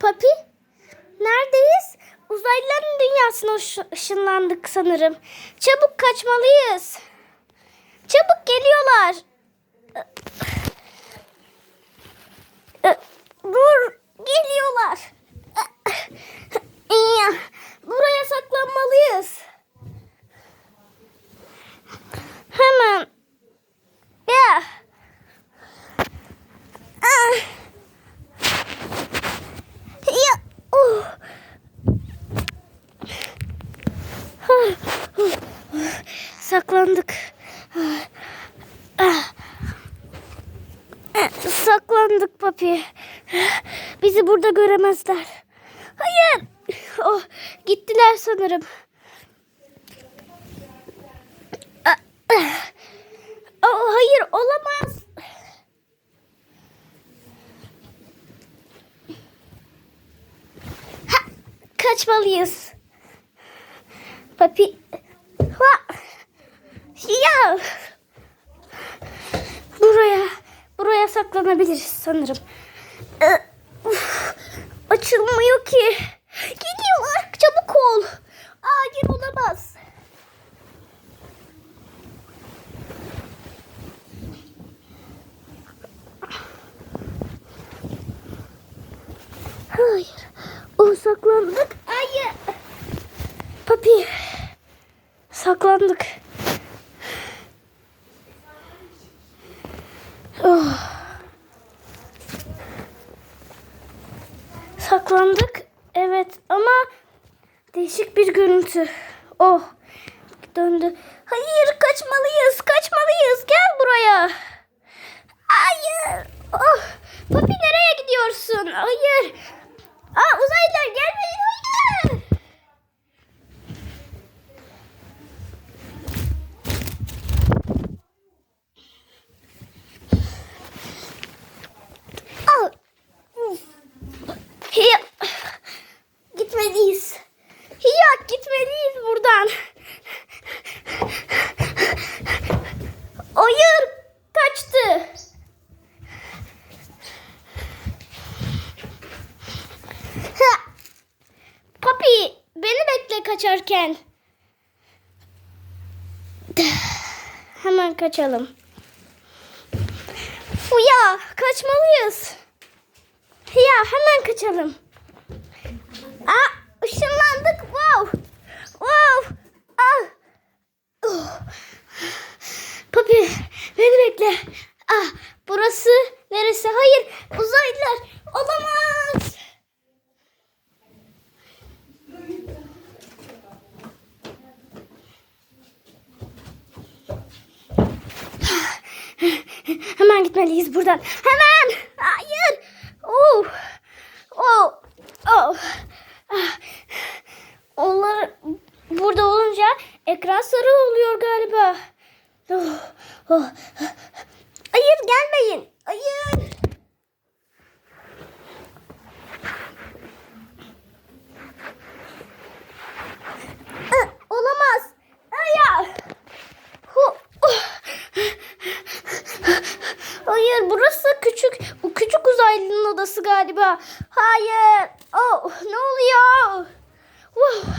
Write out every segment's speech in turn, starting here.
Papi, neredeyiz? Uzaylıların dünyasına ış- ışınlandık sanırım. Çabuk kaçmalıyız. Çabuk geliyorlar. Ee, Dur, geliyorlar. İyi, Buraya saklanmalıyız. Hemen. Ya. Ah. Ya. Uh. Saklandık. Saklandık papi. Bizi burada göremezler. Hayır. Oh, gittiler sanırım. Oh, hayır olamaz. Ha, kaçmalıyız. Papi. Ya. Buraya. Buraya saklanabiliriz sanırım. Ee, uf, açılmıyor ki. Geliyorlar. Çabuk ol. Hayır olamaz. Hayır. O saklandık. Hayır. Papi. Saklandık. Oh. Saklandık. Evet ama değişik bir görüntü. Oh. Döndü. Hayır kaçmalıyız. Kaçmalıyız. Gel buraya. Hayır. Oh. Papi nereye gidiyorsun? Hayır. Aa uzaylılar gelmeyin. Hayır. Al. Ya. Gitmeliyiz. Ya gitmeliyiz buradan. Hayır. Kaçtı. Ha. Papi beni bekle kaçarken. Hemen kaçalım. Uya kaçmalıyız. Ya hemen kaçalım. Aa ışınlandık. Wow. Wow. Ah. Oh. Papi beni bekle. Ah burası neresi? Hayır uzaylılar. Olamaz. Hemen gitmeliyiz buradan. Hemen. Hayır. Oh. Oh. Oh. Ah. Onlar burada olunca ekran sarı oluyor galiba. Oh. Oh. Hayır gelmeyin. Hayır. Ah, Olamaz. Hayır. Hu- oh. Hayır burası küçük. Bu küçük uzaylının odası galiba. Hayır. Oh, ne oluyor? Wow.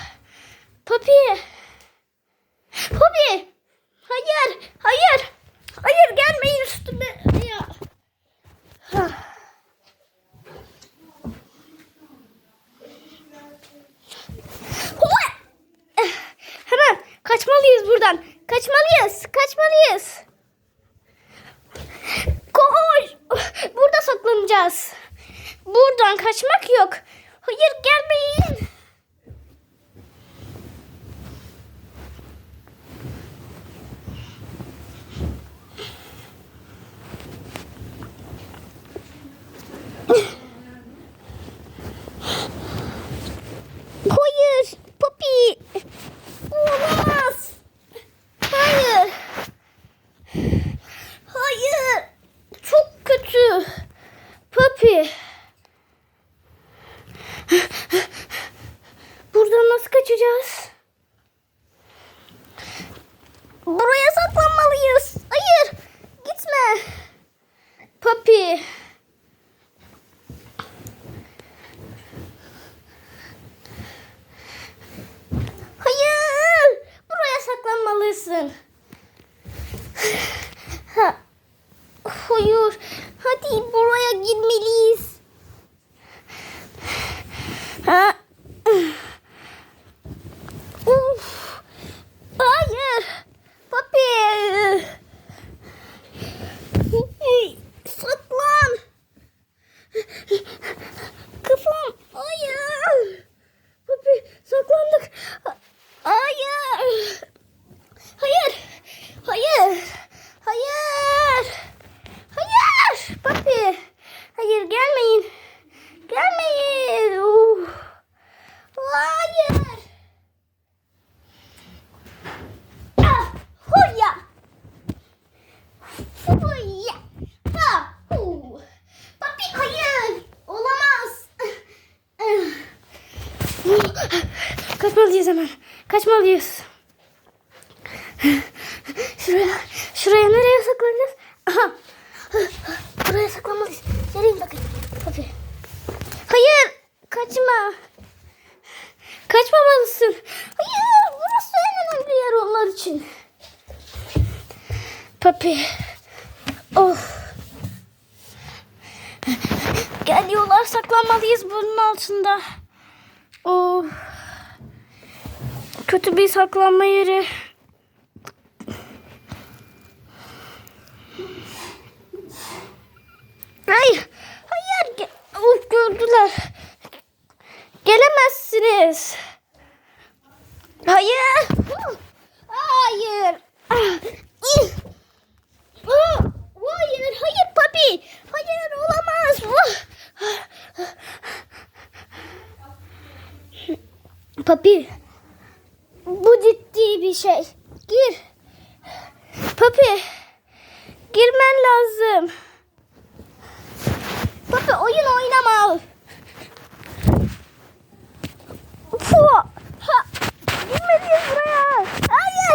Papi. Papi. Hayır. Hayır. Hayır gelmeyin üstüme. Ya. Eh, Hemen kaçmalıyız buradan. Kaçmalıyız. Kaçmalıyız. Koş. Burada saklanacağız. Buradan kaçmak yok. Hayır gelmeyin. Hayır. Papi. Olamaz. Hayır. Hayır. Çok kötü. Papi. Buradan nasıl kaçacağız? Buraya Kaçmalıyız hemen. Kaçmalıyız. Şuraya, şuraya nereye saklanacağız? Aha. Buraya saklanmalıyız. Gelin bakın. Hadi. Hayır. Kaçma. Kaçmamalısın. Hayır. Burası en önemli yer onlar için. Papi. Of. Geliyorlar saklanmalıyız bunun altında. Of. Kötü bir saklanma yeri. Hayır. Hayır. Of gördüler. Gelemezsiniz. Hayır. Hayır. Papi girmen lazım. Papi oyun oynama. Puh. Ha. Girme diye buraya. Hayır.